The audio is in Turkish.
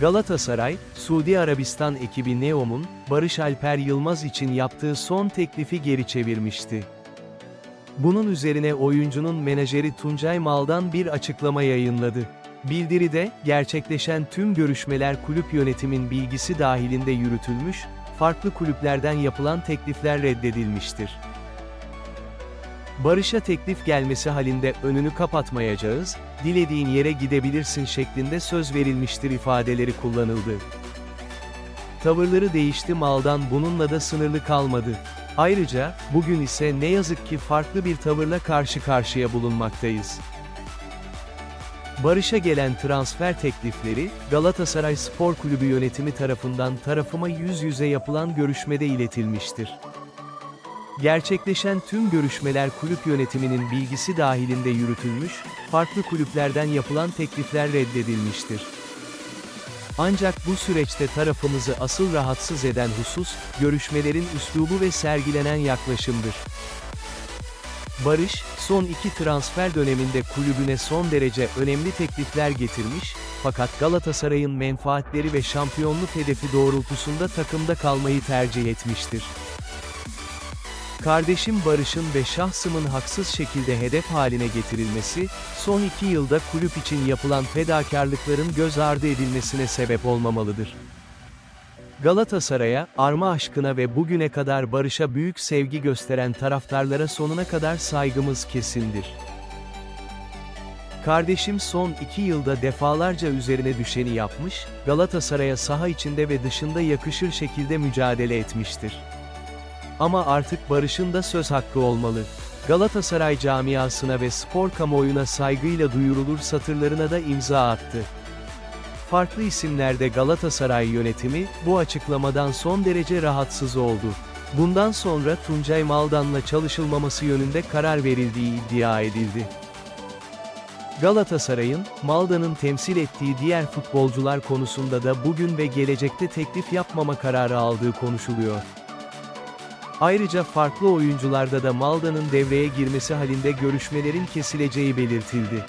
Galatasaray, Suudi Arabistan ekibi Neom'un, Barış Alper Yılmaz için yaptığı son teklifi geri çevirmişti. Bunun üzerine oyuncunun menajeri Tuncay Mal'dan bir açıklama yayınladı. Bildiride, gerçekleşen tüm görüşmeler kulüp yönetimin bilgisi dahilinde yürütülmüş, farklı kulüplerden yapılan teklifler reddedilmiştir. Barış'a teklif gelmesi halinde önünü kapatmayacağız, dilediğin yere gidebilirsin şeklinde söz verilmiştir ifadeleri kullanıldı. Tavırları değişti maldan bununla da sınırlı kalmadı. Ayrıca, bugün ise ne yazık ki farklı bir tavırla karşı karşıya bulunmaktayız. Barış'a gelen transfer teklifleri, Galatasaray Spor Kulübü yönetimi tarafından tarafıma yüz yüze yapılan görüşmede iletilmiştir. Gerçekleşen tüm görüşmeler kulüp yönetiminin bilgisi dahilinde yürütülmüş, farklı kulüplerden yapılan teklifler reddedilmiştir. Ancak bu süreçte tarafımızı asıl rahatsız eden husus, görüşmelerin üslubu ve sergilenen yaklaşımdır. Barış, son iki transfer döneminde kulübüne son derece önemli teklifler getirmiş, fakat Galatasaray'ın menfaatleri ve şampiyonluk hedefi doğrultusunda takımda kalmayı tercih etmiştir. Kardeşim Barış'ın ve şahsımın haksız şekilde hedef haline getirilmesi, son iki yılda kulüp için yapılan fedakarlıkların göz ardı edilmesine sebep olmamalıdır. Galatasaray'a, arma aşkına ve bugüne kadar Barış'a büyük sevgi gösteren taraftarlara sonuna kadar saygımız kesindir. Kardeşim son iki yılda defalarca üzerine düşeni yapmış, Galatasaray'a saha içinde ve dışında yakışır şekilde mücadele etmiştir. Ama artık Barış'ın da söz hakkı olmalı. Galatasaray camiasına ve spor kamuoyuna saygıyla duyurulur satırlarına da imza attı. Farklı isimlerde Galatasaray yönetimi, bu açıklamadan son derece rahatsız oldu. Bundan sonra Tuncay Maldan'la çalışılmaması yönünde karar verildiği iddia edildi. Galatasaray'ın, Malda'nın temsil ettiği diğer futbolcular konusunda da bugün ve gelecekte teklif yapmama kararı aldığı konuşuluyor. Ayrıca farklı oyuncularda da Malda'nın devreye girmesi halinde görüşmelerin kesileceği belirtildi.